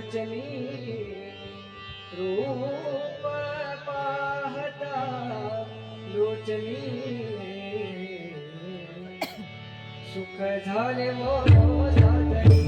लोचनी रूप पाहता लोचनी सुख झाले मोरो साजनी